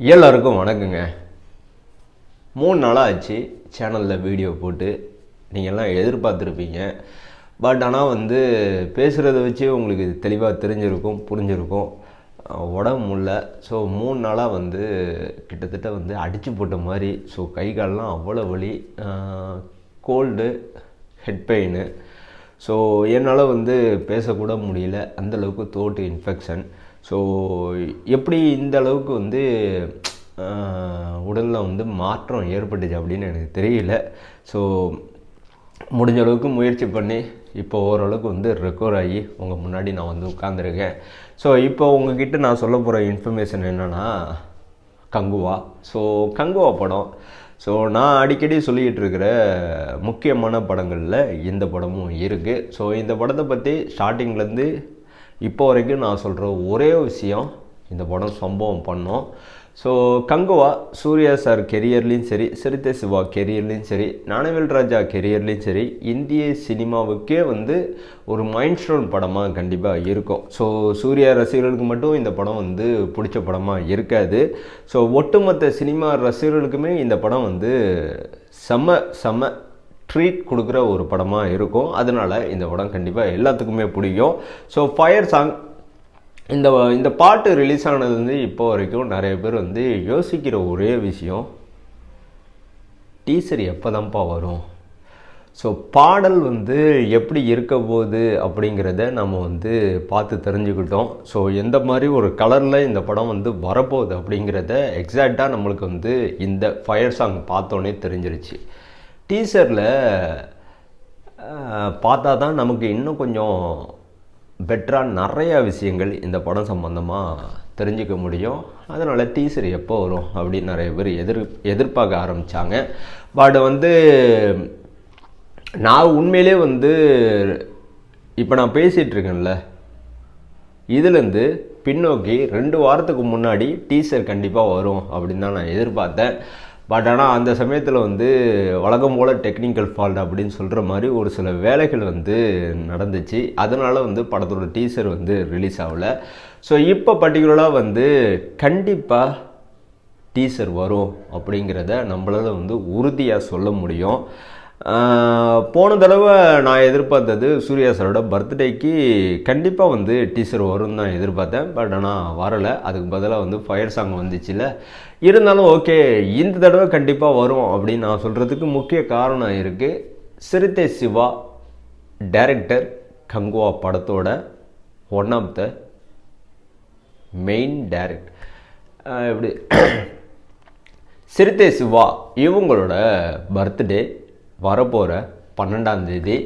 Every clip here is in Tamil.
எல்லாருக்கும் வணக்கங்க. மூணு நாளாக ஆச்சு சேனலில் வீடியோ போட்டு. நீங்கள்லாம் எதிர்பார்த்துருப்பீங்க. பட் ஆனால் வந்து பேசுகிறத வச்சு உங்களுக்கு தெளிவாக தெரிஞ்சிருக்கும் புரிஞ்சிருக்கும். உடம்பு முடியல. ஸோ மூணு நாளாக வந்து கிட்டத்தட்ட வந்து அடித்து போட்ட மாதிரி. ஸோ கை கால்லாம் அவ்வளோ வலி கோல்டு ஹெட் பெயின் ஸோ என்னால் வந்து பேசக்கூட முடியல. அந்தளவுக்கு தோட்டு இன்ஃபெக்ஷன் ஸோ எப்படி இந்த அளவுக்கு வந்து உடலில் வந்து மாற்றம் ஏற்பட்டுச்சு அப்படின்னு எனக்கு தெரியல. ஸோ முடிஞ்ச அளவுக்கு முயற்சி பண்ணி இப்போ ஓரளவுக்கு வந்து ரெக்கவர் ஆகி உங்கள் முன்னாடி நான் வந்து உட்காந்துருக்கேன் ஸோ இப்போ உங்ககிட்ட நான் சொல்ல போகிற இன்ஃபர்மேஷன் என்னென்னா கங்குவா. ஸோ கங்குவா படம். ஸோ நான் அடிக்கடி சொல்லிக்கிட்டு இருக்கிற முக்கியமான படங்களில் இந்த படமும் இருக்குது ஸோ இந்த படத்தை பற்றி ஸ்டார்டிங்லேருந்து இப்போ வரைக்கும் நான் சொல்கிற ஒரே விஷயம் இந்த படம் சம்பவம் பண்ணோம். ஸோ கங்குவா சூர்யா சார் கெரியர்லேயும் சரி சிறுத்தை சிவா கெரியர்லேயும் சரி ஞானவேல் ராஜா கெரியர்லேயும் சரி இந்திய சினிமாவுக்கே வந்து ஒரு மைண்ட் ஸ்டோன் படமாக கண்டிப்பாக இருக்கும். ஸோ சூர்யா ரசிகர்களுக்கு மட்டும் இந்த படம் வந்து பிடிச்ச படமாக இருக்காது. ஸோ ஒட்டுமொத்த சினிமா ரசிகர்களுக்குமே இந்த படம் வந்து செம்ம செம ட்ரீட் கொடுக்குற ஒரு படமாக இருக்கும். அதனால் இந்த படம் கண்டிப்பாக எல்லாத்துக்குமே பிடிக்கும். ஸோ ஃபயர் சாங் இந்த இந்த பாட்டு ரிலீஸ் ஆனதுலேருந்து இப்போ வரைக்கும் நிறைய பேர் வந்து யோசிக்கிற ஒரே விஷயம் டீசர் எப்போ தான்ப்பா வரும்? ஸோ பாடல் வந்து எப்படி இருக்க போகுது அப்படிங்கிறத நம்ம வந்து பார்த்து தெரிஞ்சுக்கிட்டோம். ஸோ எந்த மாதிரி ஒரு கலரில் இந்த படம் வந்து வரப்போகுது அப்படிங்கிறத எக்ஸாக்டாக நம்மளுக்கு வந்து இந்த ஃபயர் சாங் பார்த்தோன்னே தெரிஞ்சிருச்சு. டீசரில் பார்த்தா தான் நமக்கு இன்னும் கொஞ்சம் பெட்டராக நிறையா விஷயங்கள் இந்த படம் சம்மந்தமாக தெரிஞ்சுக்க முடியும். அதனால் டீசர் எப்போ வரும் அப்படின்னு நிறைய பேர் எதிர் எதிர்பார்க்க ஆரம்பித்தாங்க பட் வந்து நான் உண்மையிலே வந்து இப்போ நான் பேசிகிட்டு இருக்கேன்ல இதுலேருந்து பின்னோக்கி ரெண்டு வாரத்துக்கு முன்னாடி டீசர் கண்டிப்பாக வரும் அப்படின்னு தான் நான் எதிர்பார்த்தேன். பட் ஆனால் அந்த சமயத்தில் வந்து வழக்கம் போல் டெக்னிக்கல் ஃபால்ட் அப்படின்னு சொல்கிற மாதிரி ஒரு சில வேலைகள் வந்து நடந்துச்சு. அதனால் வந்து படத்தோட டீசர் வந்து ரிலீஸ் ஆகலை. ஸோ இப்போ பர்டிகுலராக வந்து கண்டிப்பாக டீசர் வரும் அப்படிங்கிறத நம்மளால் வந்து உறுதியாக சொல்ல முடியும். போன தடவை நான் எதிர்பார்த்தது சூர்யா சாரோட பர்த்டேக்கு கண்டிப்பாக வந்து டீசர் வரும்னு தான் எதிர்பார்த்தேன். பட் ஆனால் வரலை. அதுக்கு பதிலாக வந்து ஃபயர் சாங் வந்துச்சுல இருந்தாலும் ஓகே இந்த தடவை கண்டிப்பாக வரும் அப்படின்னு நான் சொல்கிறதுக்கு முக்கிய காரணம் இருக்குது சிறுத்தை சிவா டைரக்டர் கங்குவா படத்தோட one of the main direct எப்படி சிறுத்தை சிவா இவங்களோட பர்த்டே வரப்போகிற பன்னெண்டாம் தேதி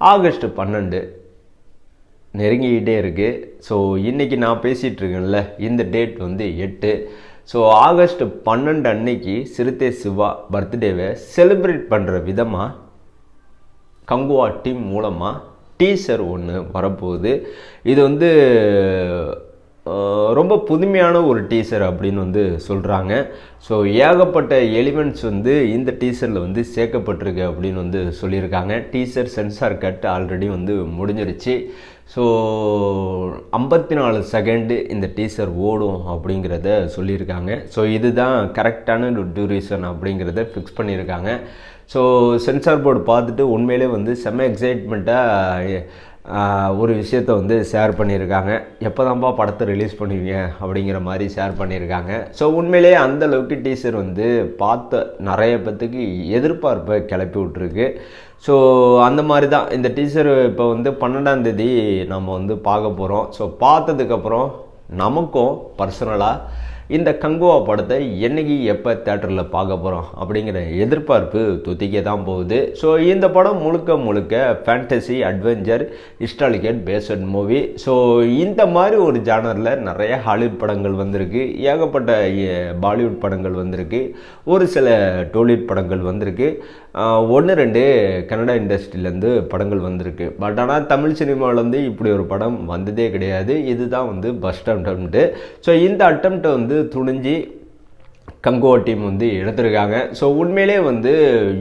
ஆகஸ்ட் பன்னெண்டு நெருங்கிக்கிட்டே இருக்குது ஸோ இன்றைக்கி நான் பேசிகிட்டு இருக்கேன்ல இந்த டேட் வந்து எட்டு. ஸோ ஆகஸ்ட் பன்னெண்டு அன்னைக்கு சிறுத்தை சிவா பர்த்டேவை செலிப்ரேட் பண்ணுற விதமாக கங்குவா டீம் மூலமாக டீசர் ஒன்று வரப்போகுது. இது வந்து ரொம்ப புதுமையான ஒரு டீசர் அப்படின்னு வந்து சொல்கிறாங்க ஸோ ஏகப்பட்ட எலிமெண்ட்ஸ் வந்து இந்த டீசரில் வந்து சேர்க்கப்பட்டிருக்கு அப்படின்னு வந்து சொல்லியிருக்காங்க. டீசர் சென்சார் கட் ஆல்ரெடி வந்து முடிஞ்சிருச்சு. ஸோ ஐம்பத்தி நாலு செகண்டு இந்த டீசர் ஓடும் அப்படிங்கிறத சொல்லியிருக்காங்க. ஸோ இதுதான் கரெக்டான டியூரேஷன் அப்படிங்கிறத ஃபிக்ஸ் பண்ணியிருக்காங்க. ஸோ சென்சார் போர்டு பார்த்துட்டு உண்மையிலே வந்து செம்ம எக்ஸைட்மெண்ட்டாக ஒரு விஷயத்த வந்து ஷேர் பண்ணியிருக்காங்க. எப்போ தான்ப்பா படத்தை ரிலீஸ் பண்ணுவீங்க அப்படிங்கிற மாதிரி ஷேர் பண்ணியிருக்காங்க. ஸோ உண்மையிலேயே அந்த அளவுக்கு டீசர் வந்து பார்த்த நிறைய பேத்துக்கு எதிர்பார்ப்பை கிளப்பி விட்ருக்கு ஸோ அந்த மாதிரி தான். இந்த டீசர் இப்போ வந்து பன்னெண்டாந்தேதி நம்ம வந்து பார்க்க போகிறோம் ஸோ பார்த்ததுக்கப்புறம் நமக்கும் பர்சனலாக இந்த கங்குவா படத்தை என்னைக்கு எப்போ தேட்டரில் பார்க்க போகிறோம் அப்படிங்கிற எதிர்பார்ப்பு துத்திக்க தான் போகுது. ஸோ இந்த படம் முழுக்க முழுக்க fantasy adventure historical based movie so இந்த மாதிரி ஒரு ஜானரில் நிறைய ஹாலிவுட் படங்கள் வந்திருக்கு. ஏகப்பட்ட பாலிவுட் படங்கள் வந்திருக்கு. ஒரு சில டோலிவுட் படங்கள் வந்திருக்கு. ஒன்று ரெண்டு கன்னடா இண்டஸ்ட்ரியிலேருந்து படங்கள் வந்திருக்கு. பட் ஆனால் தமிழ் சினிமாவிலேருந்து இப்படி ஒரு படம் வந்ததே கிடையாது. இதுதான் வந்து ஃபஸ்ட் அட்டம்ப்ட்டு ஸோ இந்த அட்டம்ப்ட்டை வந்து துணிஞ்சு கங்கோ டீம் வந்து எடுத்திருக்காங்க. ஸோ உண்மையிலே வந்து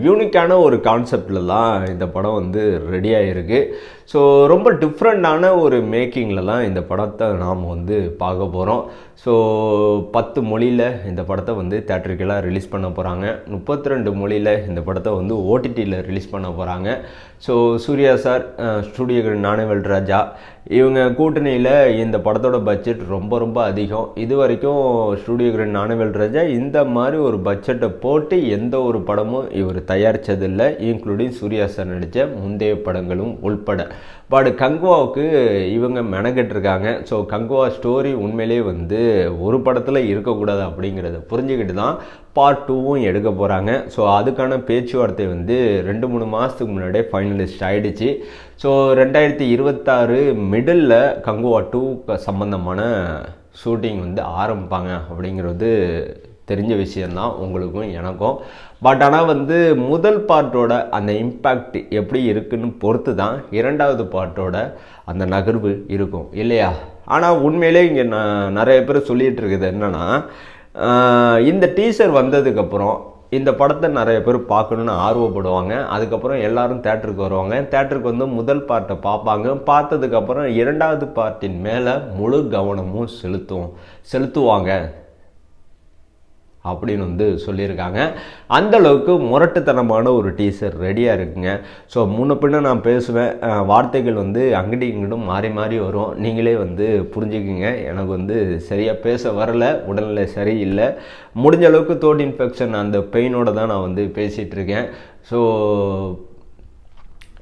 யூனிக்கான ஒரு கான்செப்டில் தான் இந்த படம் வந்து ரெடியாக இருக்குது ஸோ ரொம்ப டிஃப்ரெண்ட்டான ஒரு மேக்கிங்லலாம் இந்த படத்தை நாம் வந்து பார்க்க போகிறோம் ஸோ பத்து மொழியில் இந்த படத்தை வந்து தேட்டருக்கெல்லாம் ரிலீஸ் பண்ண போகிறாங்க முப்பத்தி ரெண்டு மொழியில் இந்த படத்தை வந்து ஓடிடியில் ரிலீஸ் பண்ண போகிறாங்க so Suriya sir studio Gnanavel Raja இவங்க கூட்டணியில் இந்த படத்தோட பட்ஜெட் ரொம்ப ரொம்ப அதிகம். இது வரைக்கும் ஸ்டூடியோ கிரன் நானவேல் ராஜா இந்த மாதிரி ஒரு பட்ஜெட்டை போட்டு எந்த ஒரு படமும் இவர் தயாரித்ததில்லை இன்க்ளூடிங் சூர்யா சார் நடித்த முந்தைய படங்களும் உள்பட. பட் கங்குவாவுக்கு இவங்க மெனக்கெட்டிருக்காங்க. ஸோ கங்குவா ஸ்டோரி உண்மையிலே வந்து ஒரு படத்தில் இருக்கக்கூடாது அப்படிங்கிறத புரிஞ்சுக்கிட்டு தான் பார்ட் டூவும் எடுக்க போகிறாங்க ஸோ அதுக்கான பேச்சுவார்த்தை வந்து ரெண்டு மூணு மாதத்துக்கு முன்னாடியே ஃபைனலிஸ்ட் ஆகிடுச்சு ஸோ ரெண்டாயிரத்தி இருபத்தாறு மிடில் கங்குவா டூ சம்மந்தமான ஷூட்டிங் வந்து ஆரம்பிப்பாங்க அப்படிங்கிறது தெரிஞ்ச விஷயந்தான் உங்களுக்கும் எனக்கும். பட் ஆனால் வந்து முதல் பார்ட்டோட அந்த இம்பேக்ட் எப்படி இருக்குன்னு பொறுத்து தான் இரண்டாவது பார்ட்டோட அந்த நகர்வு இருக்கும் இல்லையா? ஆனால் உண்மையிலே இங்கே நான் நிறைய பேர் சொல்லிகிட்டு இருக்குது என்னென்னா இந்த டீசர் வந்ததுக்கப்புறம் இந்த படத்தை நிறைய பேர் பார்க்கணுன்னு ஆர்வப்படுவாங்க. அதுக்கப்புறம் எல்லாரும் தேட்டருக்கு வருவாங்க. தேட்டருக்கு வந்து முதல் பார்ட்டை பார்ப்பாங்க. பார்த்ததுக்கப்புறம் இரண்டாவது பார்ட்டின் மேலே முழு கவனமும் செலுத்தும் செலுத்துவாங்க. அப்படின்னு வந்து சொல்லியிருக்காங்க. அந்தளவுக்கு முரட்டுத்தனமான ஒரு டீசர் ரெடியாக இருக்குங்க. ஸோ முன்ன பின்ன நான் பேசுவேன். வார்த்தைகள் வந்து அங்கிட்டு இங்கிட்டும் மாறி மாறி வரும். நீங்களே வந்து புரிஞ்சுக்குங்க. எனக்கு வந்து சரியாக பேச வரல. உடல்நிலை சரியில்லை. முடிஞ்ச அளவுக்கு தோட் இன்ஃபெக்ஷன் அந்த பெயினோட தான் நான் வந்து பேசிகிட்ருக்கேன் ஸோ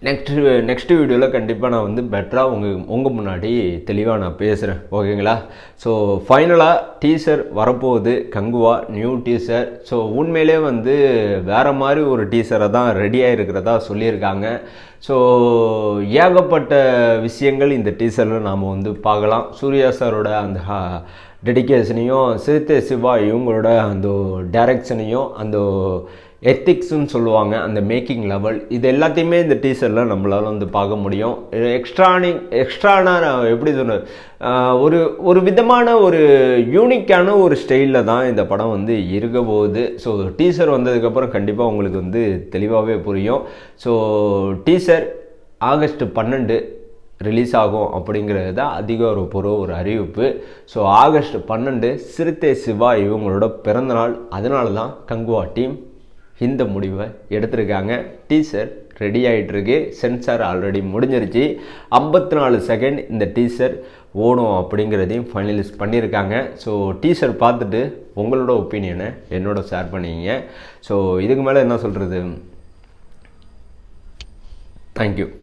நெக்ஸ்ட் நெக்ஸ்ட் வீடியோவில் கண்டிப்பாக நான் வந்து பெட்டராக உங்கள் உங்கள் முன்னாடி தெளிவாக நான் பேசுகிறேன் ஓகேங்களா ஸோ ஃபைனலாக டீசர் வரப்போகுது. கங்குவா நியூ டீசர் ஸோ உண்மையிலே வந்து வேறு மாதிரி ஒரு டீசரை தான் ரெடியாக இருக்கிறதா சொல்லியிருக்காங்க. ஸோ ஏகப்பட்ட விஷயங்கள் இந்த டீசரில் நாம் வந்து பார்க்கலாம். சூர்யா சாரோட அந்த டெடிக்கேஷனையும் சிறுத்தை சிவா இவங்களோட அந்த டைரக்ஷனையும் அந்த எத்திக்ஸ்ன்னு சொல்லுவாங்க அந்த மேக்கிங் லெவல் இது எல்லாத்தையுமே இந்த டீசரில் நம்மளால் வந்து பார்க்க முடியும். எக்ஸ்ட்ரானி எக்ஸ்ட்ரானா எப்படி சொன்ன ஒரு ஒரு விதமான ஒரு யூனிக்கான ஒரு ஸ்டைலில் தான் இந்த படம் வந்து இருக்க போகுது. ஸோ டீசர் வந்ததுக்கப்புறம் கண்டிப்பாக உங்களுக்கு வந்து தெளிவாகவே புரியும். ஸோ டீசர் ஆகஸ்ட் பன்னெண்டு ரிலீஸ் ஆகும் அப்படிங்கிறது தான் அதிகாரப்பூர்வ ஒரு அறிவிப்பு. ஸோ ஆகஸ்ட் பன்னெண்டு சிறுத்தை சிவா இவங்களோட பிறந்தநாள் அதனால தான் கங்குவா டீம் இந்த முடிவை எடுத்திருக்காங்க. டீசர் ரெடி ஆகிட்டுருக்கு சென்சார் ஆல்ரெடி முடிஞ்சிருச்சு. ஐம்பத்தி நாலு செகண்ட் இந்த டீசர் ஓடும் அப்படிங்கிறதையும் ஃபைனலிஸ்ட் பண்ணியிருக்காங்க. ஸோ டீசர் பார்த்துட்டு உங்களோட ஒப்பீனியனை என்னோட ஷேர் பண்ணிங்க ஸோ இதுக்கு மேலே என்ன சொல்கிறது தேங்க்யூ